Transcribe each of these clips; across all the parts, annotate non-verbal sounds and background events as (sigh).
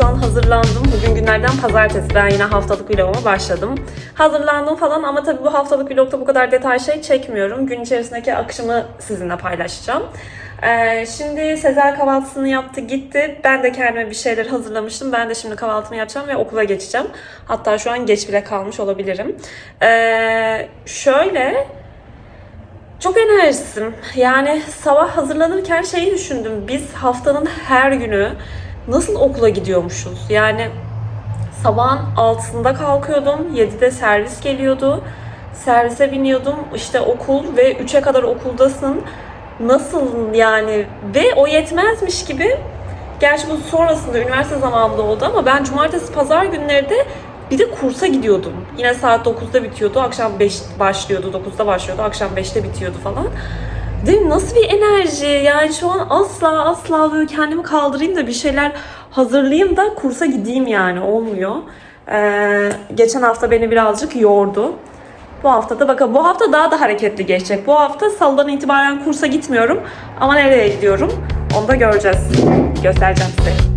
şu an hazırlandım. Bugün günlerden pazartesi. Ben yine haftalık vloguma başladım. Hazırlandım falan ama tabii bu haftalık vlogda bu kadar detay şey çekmiyorum. Gün içerisindeki akışımı sizinle paylaşacağım. Ee, şimdi Sezer kahvaltısını yaptı gitti. Ben de kendime bir şeyler hazırlamıştım. Ben de şimdi kahvaltımı yapacağım ve okula geçeceğim. Hatta şu an geç bile kalmış olabilirim. Ee, şöyle çok enerjisizim. Yani sabah hazırlanırken şeyi düşündüm. Biz haftanın her günü nasıl okula gidiyormuşuz? Yani sabahın 6'sında kalkıyordum. 7'de servis geliyordu. Servise biniyordum. İşte okul ve 3'e kadar okuldasın. Nasıl yani? Ve o yetmezmiş gibi Gerçi bu sonrasında üniversite zamanında oldu ama ben cumartesi pazar günleri de bir de kursa gidiyordum. Yine saat 9'da bitiyordu. Akşam 5 başlıyordu. 9'da başlıyordu. Akşam 5'te bitiyordu falan. Değil mi? Nasıl bir enerji? Yani şu an asla asla böyle kendimi kaldırayım da bir şeyler hazırlayayım da kursa gideyim yani. Olmuyor. Ee, geçen hafta beni birazcık yordu. Bu hafta da bakın bu hafta daha da hareketli geçecek. Bu hafta salıdan itibaren kursa gitmiyorum. Ama nereye gidiyorum? Onu da göreceğiz. Göstereceğim size.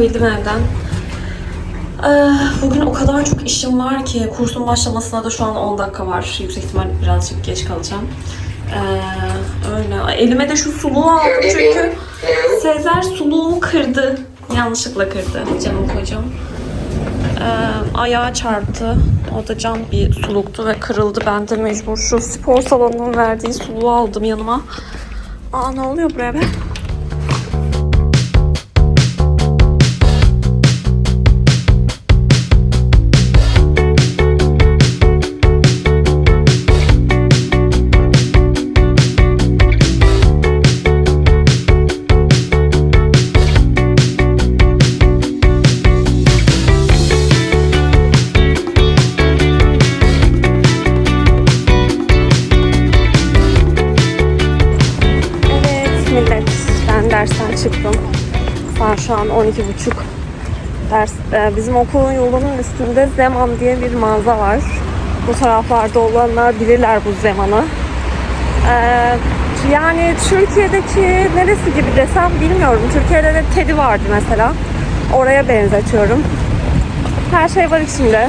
Çıkabildim evden. Ee, bugün o kadar çok işim var ki kursun başlamasına da şu an 10 dakika var. Yüksek ihtimal birazcık geç kalacağım. Ee, öyle. Elime de şu suluğu aldım çünkü Sezer suluğumu kırdı. Yanlışlıkla kırdı canım kocam. Ee, ayağa çarptı. O da cam bir suluktu ve kırıldı. Ben de mecbur şu spor salonunun verdiği suluğu aldım yanıma. Aa ne oluyor buraya be? Şu an 12.30. Ders, e, bizim okulun yolunun üstünde Zeman diye bir mağaza var. Bu taraflarda olanlar bilirler bu Zeman'ı. E, yani Türkiye'deki neresi gibi desem bilmiyorum. Türkiye'de de Teddy vardı mesela. Oraya benzetiyorum. Her şey var içinde.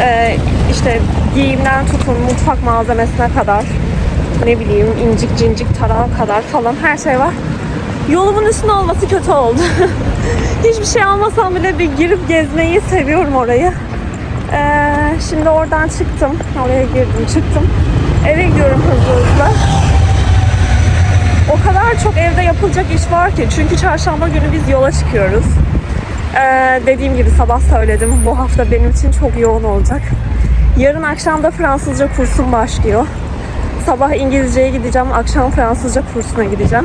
E, işte giyimden tutun mutfak malzemesine kadar ne bileyim incik cincik tarağa kadar falan her şey var. Yolumun üstünde olması kötü oldu. (laughs) Hiçbir şey almasam bile bir girip gezmeyi seviyorum orayı. Ee, şimdi oradan çıktım. Oraya girdim çıktım. Eve gidiyorum hızlı hızlı. O kadar çok evde yapılacak iş var ki. Çünkü çarşamba günü biz yola çıkıyoruz. Ee, dediğim gibi sabah söyledim. Bu hafta benim için çok yoğun olacak. Yarın akşam da Fransızca kursum başlıyor. Sabah İngilizceye gideceğim, akşam Fransızca kursuna gideceğim.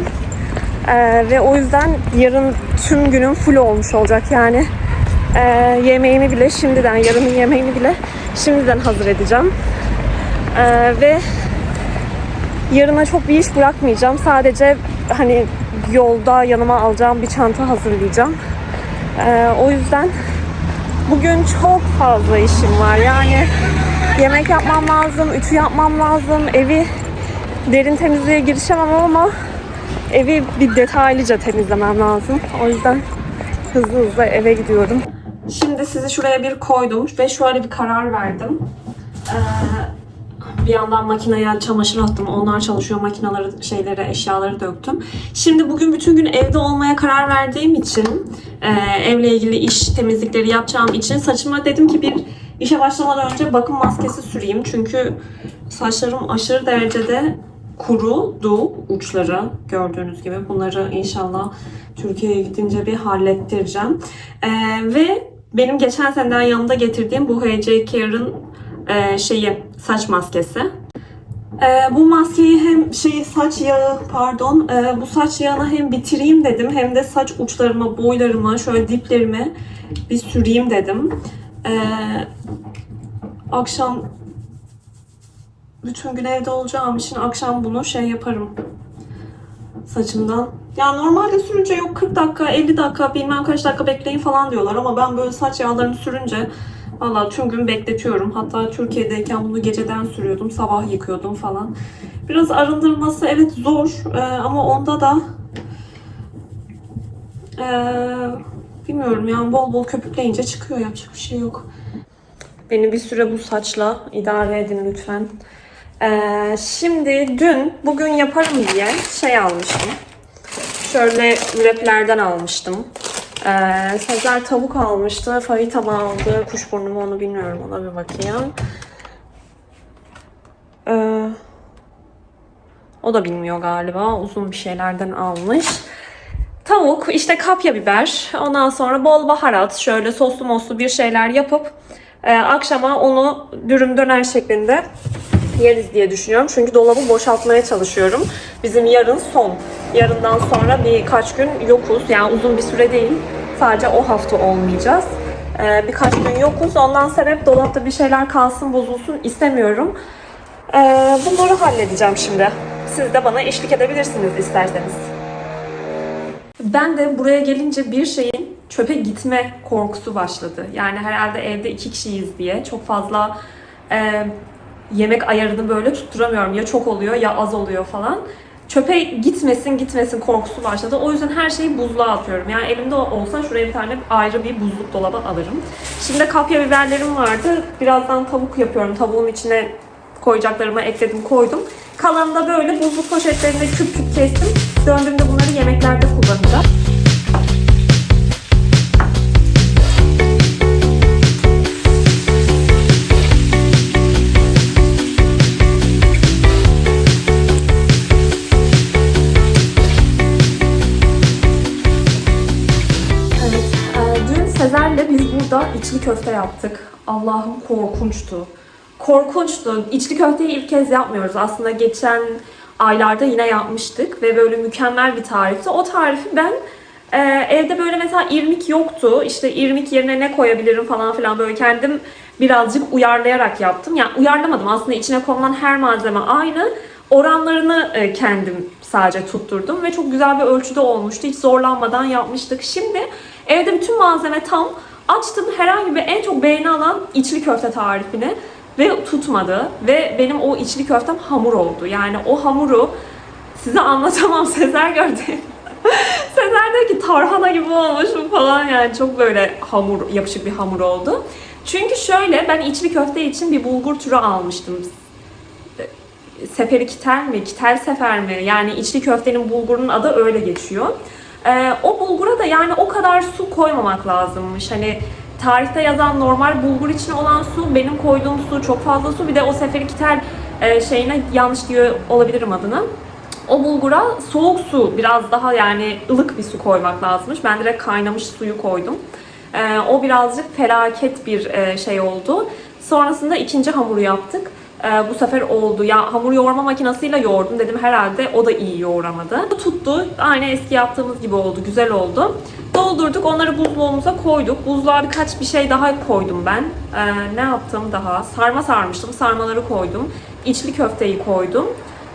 Ee, ve o yüzden yarın tüm günüm full olmuş olacak. Yani e, yemeğimi bile şimdiden, yarının yemeğini bile şimdiden hazır edeceğim. Ee, ve yarına çok bir iş bırakmayacağım. Sadece hani yolda yanıma alacağım bir çanta hazırlayacağım. Ee, o yüzden bugün çok fazla işim var. Yani yemek yapmam lazım, ütü yapmam lazım, evi derin temizliğe girişemem ama evi bir detaylıca temizlemem lazım. O yüzden hızlı hızlı eve gidiyorum. Şimdi sizi şuraya bir koydum ve şöyle bir karar verdim. Ee, bir yandan makineye çamaşır attım. Onlar çalışıyor. Makineleri, şeyleri, eşyaları döktüm. Şimdi bugün bütün gün evde olmaya karar verdiğim için e, evle ilgili iş temizlikleri yapacağım için saçıma dedim ki bir işe başlamadan önce bakım maskesi süreyim. Çünkü saçlarım aşırı derecede kurudu uçları gördüğünüz gibi. Bunları inşallah Türkiye'ye gidince bir hallettireceğim. Ee, ve benim geçen seneden yanımda getirdiğim bu HC Care'ın e, şeyi saç maskesi. Ee, bu maskeyi hem şey saç yağı pardon e, bu saç yağını hem bitireyim dedim hem de saç uçlarıma boylarıma şöyle diplerime bir süreyim dedim. Ee, Akşam bütün gün evde olacağım için akşam bunu şey yaparım saçımdan. Ya normalde sürünce yok 40 dakika, 50 dakika, bilmem kaç dakika bekleyin falan diyorlar ama ben böyle saç yağlarını sürünce valla tüm gün bekletiyorum. Hatta Türkiye'deyken bunu geceden sürüyordum, sabah yıkıyordum falan. Biraz arındırması evet zor ee, ama onda da ee, bilmiyorum yani bol bol köpükleyince çıkıyor yapacak bir şey yok. Beni bir süre bu saçla idare edin lütfen. Ee, şimdi dün bugün yaparım diye şey almıştım. Şöyle raplerden almıştım. Ee, Sezer tavuk almıştı. Fahita mı aldı? Kuşburnu mu onu bilmiyorum. Ona bir bakayım. Ee, o da bilmiyor galiba. Uzun bir şeylerden almış. Tavuk, işte kapya biber, ondan sonra bol baharat, şöyle soslu moslu bir şeyler yapıp e, akşama onu dürüm döner şeklinde yeriz diye düşünüyorum. Çünkü dolabı boşaltmaya çalışıyorum. Bizim yarın son. Yarından sonra birkaç gün yokuz. Yani uzun bir süre değil. Sadece o hafta olmayacağız. E, birkaç gün yokuz. Ondan sebep dolapta bir şeyler kalsın, bozulsun istemiyorum. E, bunları halledeceğim şimdi. Siz de bana eşlik edebilirsiniz isterseniz. Ben de buraya gelince bir şeyin çöpe gitme korkusu başladı. Yani herhalde evde iki kişiyiz diye çok fazla e, yemek ayarını böyle tutturamıyorum. Ya çok oluyor ya az oluyor falan. Çöpe gitmesin gitmesin korkusu başladı. O yüzden her şeyi buzluğa atıyorum. Yani elimde olsa şuraya bir tane ayrı bir buzluk dolaba alırım. Şimdi kapya biberlerim vardı. Birazdan tavuk yapıyorum. Tavuğun içine koyacaklarıma ekledim koydum. Kalanı da böyle buzluk poşetlerinde küp küp kestim. Döndüğümde bunları yemeklerde kullanacağım. İçli köfte yaptık. Allah'ım korkunçtu. Korkunçtu. İçli köfteyi ilk kez yapmıyoruz. Aslında geçen aylarda yine yapmıştık ve böyle mükemmel bir tarifti. O tarifi ben e, evde böyle mesela irmik yoktu. İşte irmik yerine ne koyabilirim falan filan böyle kendim birazcık uyarlayarak yaptım. Yani uyarlamadım aslında içine konulan her malzeme aynı. Oranlarını e, kendim sadece tutturdum ve çok güzel bir ölçüde olmuştu. Hiç zorlanmadan yapmıştık. Şimdi evde bütün malzeme tam. Açtım herhangi bir en çok beğeni alan içli köfte tarifini ve tutmadı ve benim o içli köftem hamur oldu. Yani o hamuru size anlatamam (laughs) Sezer gördü. Sezer diyor ki tarhana gibi olmuşum falan yani çok böyle hamur yapışık bir hamur oldu. Çünkü şöyle ben içli köfte için bir bulgur türü almıştım. Seferi kitel mi? Kitel sefer mi? Yani içli köftenin bulgurunun adı öyle geçiyor. Ee, o bulgura da yani o kadar su koymamak lazımmış. Hani tarihte yazan normal bulgur için olan su, benim koyduğum su çok fazla su. Bir de o seferikitel e, şeyine yanlış diyor olabilirim adını. O bulgura soğuk su, biraz daha yani ılık bir su koymak lazımmış. Ben direkt kaynamış suyu koydum. E, o birazcık felaket bir e, şey oldu. Sonrasında ikinci hamuru yaptık. E, bu sefer oldu. Ya hamur yoğurma makinesiyle yoğurdum dedim herhalde o da iyi yoğuramadı. Tuttu. Aynı eski yaptığımız gibi oldu. Güzel oldu. Doldurduk. Onları buzluğumuza koyduk. Buzluğa birkaç bir şey daha koydum ben. Ee, ne yaptım daha? Sarma sarmıştım. Sarmaları koydum. İçli köfteyi koydum.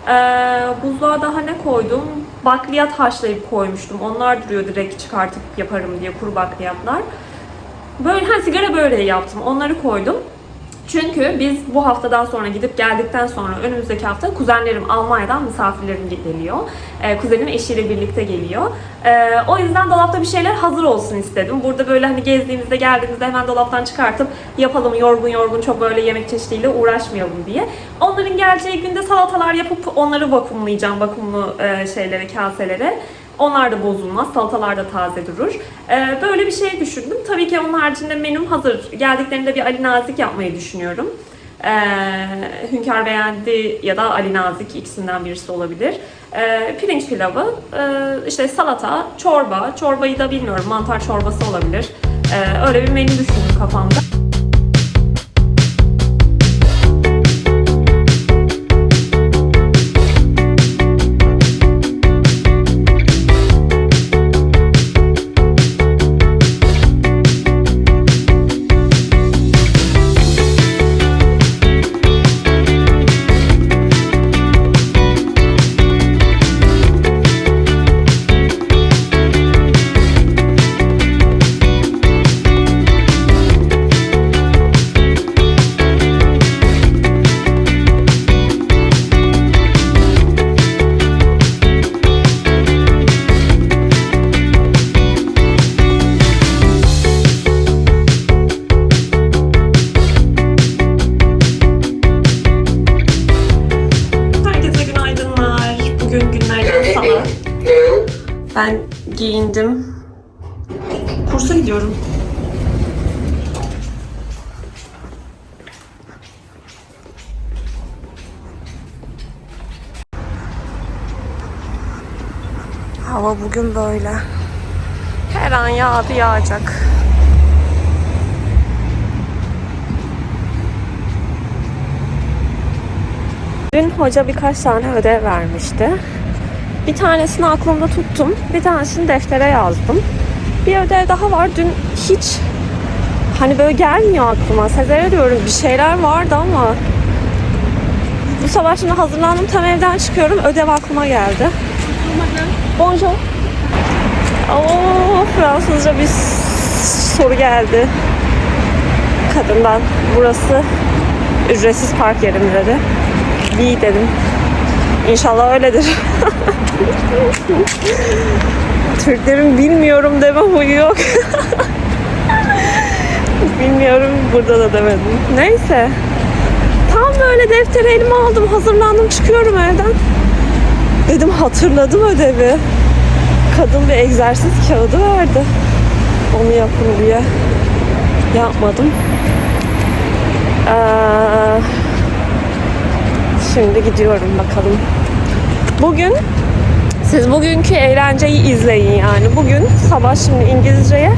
Ee, buzluğa daha ne koydum? Bakliyat haşlayıp koymuştum. Onlar duruyor direkt çıkartıp yaparım diye kuru bakliyatlar. Böyle ha sigara böreği yaptım. Onları koydum. Çünkü biz bu haftadan sonra gidip geldikten sonra önümüzdeki hafta kuzenlerim Almanya'dan misafirlerim geliyor. Ee, kuzenim eşiyle birlikte geliyor. Ee, o yüzden dolapta bir şeyler hazır olsun istedim. Burada böyle hani gezdiğimizde geldiğimizde hemen dolaptan çıkartıp yapalım yorgun yorgun çok böyle yemek çeşidiyle uğraşmayalım diye. Onların geleceği günde salatalar yapıp onları vakumlayacağım vakumlu e, şeylere, kaselere. Onlar da bozulmaz, salatalar da taze durur. Ee, böyle bir şey düşündüm. Tabii ki onun haricinde menüm hazır. Geldiklerinde bir Ali Nazik yapmayı düşünüyorum. Ee, Hünkar beğendi ya da Ali Nazik ikisinden birisi olabilir. Ee, pirinç pilavı, e, işte salata, çorba. Çorbayı da bilmiyorum, mantar çorbası olabilir. Ee, öyle bir menü düşündüm kafamda. Bugün böyle. Her an yağdı yağacak. Dün hoca birkaç tane ödev vermişti. Bir tanesini aklımda tuttum. Bir tanesini deftere yazdım. Bir ödev daha var. Dün hiç hani böyle gelmiyor aklıma. Sezer'e diyorum bir şeyler vardı ama bu sabah şimdi hazırlandım tam evden çıkıyorum. Ödev aklıma geldi. Bonjour. Oo, Fransızca bir soru geldi. Kadından. Burası ücretsiz park yeri mi dedi. İyi dedim. İnşallah öyledir. (laughs) Türklerin bilmiyorum deme huyu yok. (laughs) bilmiyorum burada da demedim. Neyse. Tam böyle defteri elime aldım. Hazırlandım çıkıyorum evden. Dedim hatırladım ödevi. Kadın bir egzersiz kağıdı verdi. Onu yapın diye. Yapmadım. Ee, şimdi gidiyorum bakalım. Bugün siz bugünkü eğlenceyi izleyin yani. Bugün sabah şimdi İngilizceye,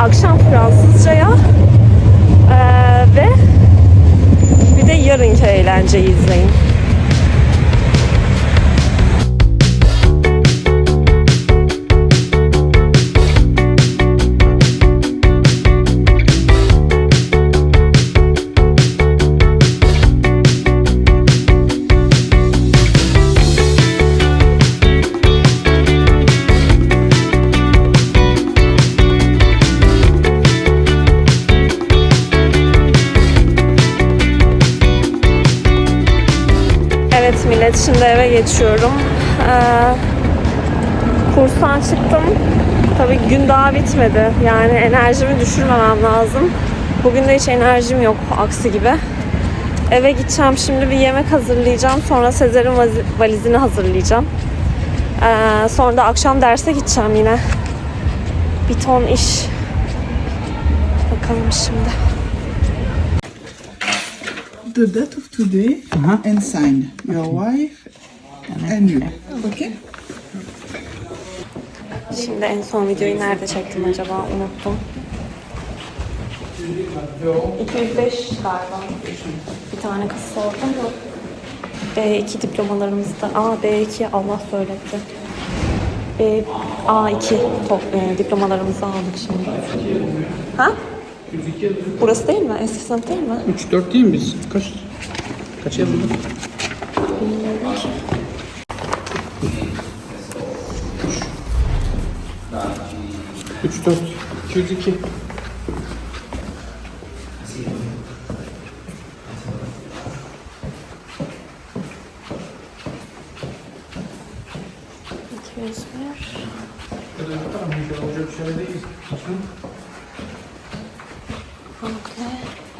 akşam Fransızcaya ee, ve bir de yarınki eğlenceyi izleyin. Geçiyorum. Ee, kurstan çıktım. Tabii gün daha bitmedi. Yani enerjimi düşürmemem lazım. Bugün de hiç enerjim yok aksi gibi. Eve gideceğim şimdi bir yemek hazırlayacağım. Sonra Sezer'in valizini hazırlayacağım. Ee, sonra da akşam derse gideceğim yine. Bir ton iş. Bakalım şimdi. the date of today and sign your wife Şimdi en son videoyu nerede çektim acaba unuttum. 205 galiba. Bir tane kız sordum da. B2 diplomalarımızda. Aa B2 Allah söyletti. B, A2 top, e, diplomalarımızı aldık şimdi. Ha? Burası değil mi? Eski sınıf değil mi? 3-4 değil mi biz? Kaç? Kaç yazıldık? Bilmiyorum. 104, 202.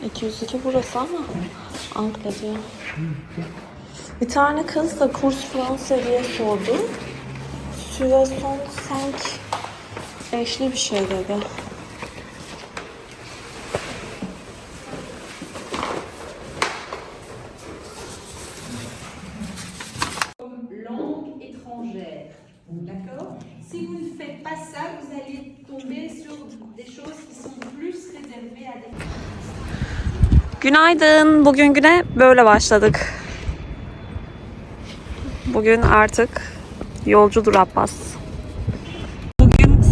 202 burası ama Ankle diyor. Bir tane kız da kurs Fransa diye sordu. Süveson 5 Beşli bir şey dedi. Günaydın. Bugün güne böyle başladık. Bugün artık yolcudur Abbas.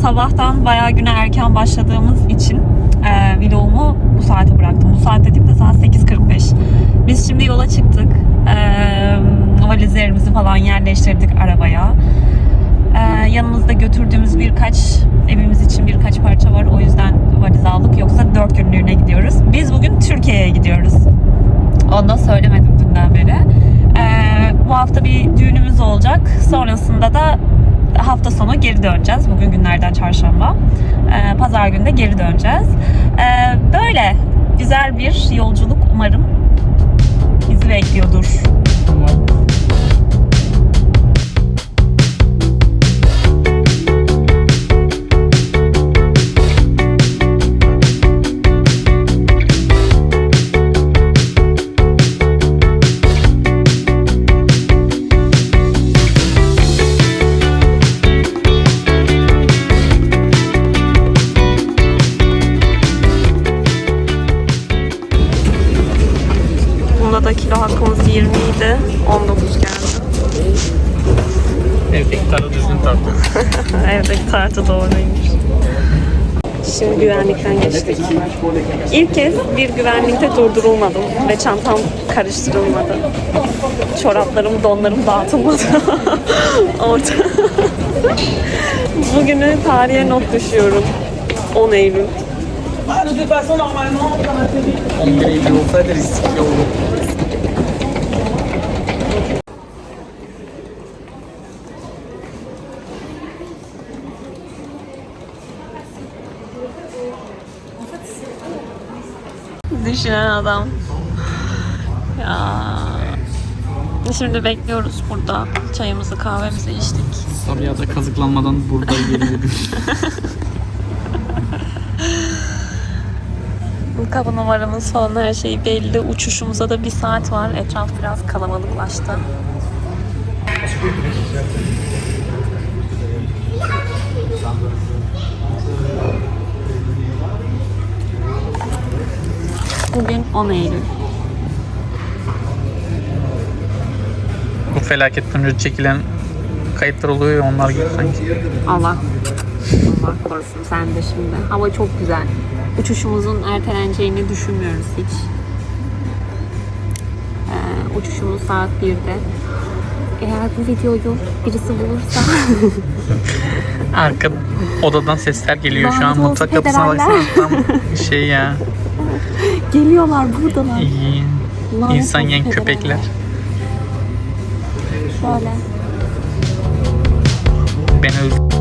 Sabahtan bayağı güne erken başladığımız için e, vlogumu bu saate bıraktım. Bu saat dedim de saat 8.45. Biz şimdi yola çıktık. E, valizlerimizi falan yerleştirdik arabaya. E, yanımızda götürdüğümüz birkaç evimiz için birkaç parça var. O yüzden valiz aldık. Yoksa dört günlüğüne gidiyoruz. Biz bugün Türkiye'ye gidiyoruz. Onu da söylemedim dünden beri. Ee, bu hafta bir düğünümüz olacak. Sonrasında da hafta sonu geri döneceğiz. Bugün günlerden çarşamba. Ee, Pazar günü de geri döneceğiz. Ee, böyle güzel bir yolculuk umarım bizi bekliyordur. Şimdi güvenlikten geçtik. İlk kez bir güvenlikte durdurulmadım ve çantam karıştırılmadı. Çoraplarım, donlarım dağıtılmadı. (laughs) Orada. Bugünü tarihe not düşüyorum. 10 Eylül. 11 Eylül olsaydı riskli olurdu. Düşünen adam. Ya. Şimdi bekliyoruz burada. Çayımızı kahvemizi içtik. Sabiha'da kazıklanmadan burada geliyordu. Kapı numaramız falan her şey belli. Uçuşumuza da bir saat var. Etraf biraz kalabalıklaştı. Bugün 10 Eylül. Bu felaketten önce çekilen kayıtlar oluyor ya onlar gibi sanki. Allah. Allah korusun sen de şimdi. Hava çok güzel. Uçuşumuzun erteleneceğini düşünmüyoruz hiç. Ee, uçuşumuz saat 1'de. Eğer bu videoyu birisi bulursa (laughs) Arka odadan sesler geliyor şu an. Mutfak kapısına baksana. Tam şey ya. Geliyorlar buradalar. iyi. Lanet İnsan yiyen köpekler. Şöyle. Ben öldüm.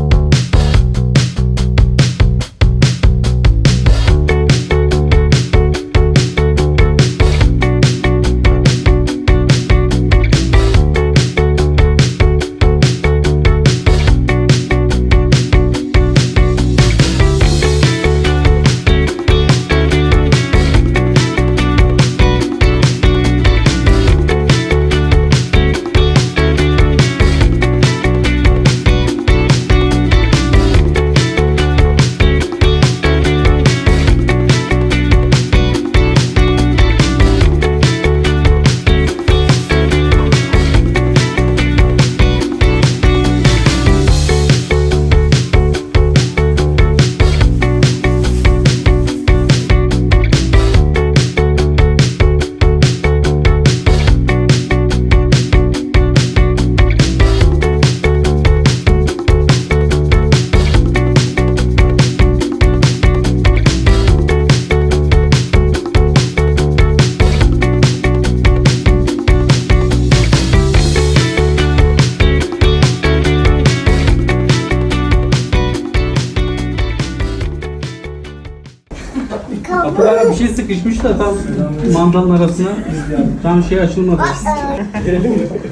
Da tam mandalın arasına tam şey açılmadı.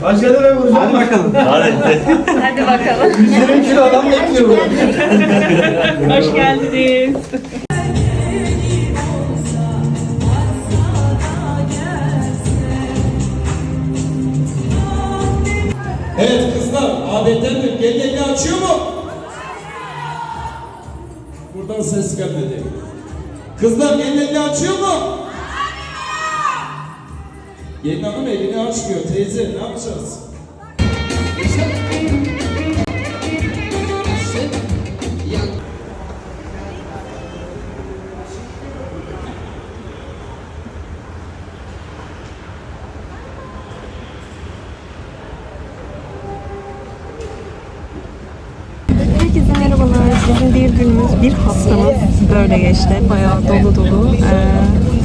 Hadi bakalım. Hadi bakalım. 120 kilo adam bekliyor. Hoş geldiniz. Evet kızlar, adettendir. Gelin elini açıyor mu? Buradan ses gelmedi. Kızlar gelin elini açıyor mu? Gelin hanım elini açmıyor. Teyze ne yapacağız? Herkese merhabalar. Bizim bir günümüz, bir haftamız böyle geçti. Bayağı dolu dolu. Ee,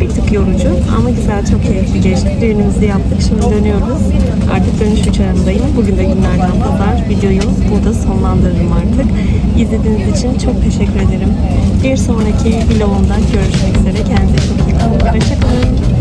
bir tık yorucu ama güzel, çok keyifli geçti. Düğünümüzü yaptık, şimdi dönüyoruz. Artık dönüş uçağındayım. Bugün de günlerden pazar. Videoyu burada sonlandırırım artık. İzlediğiniz için çok teşekkür ederim. Bir sonraki vlogumda görüşmek üzere. Kendinize çok iyi bakın. Hoşçakalın.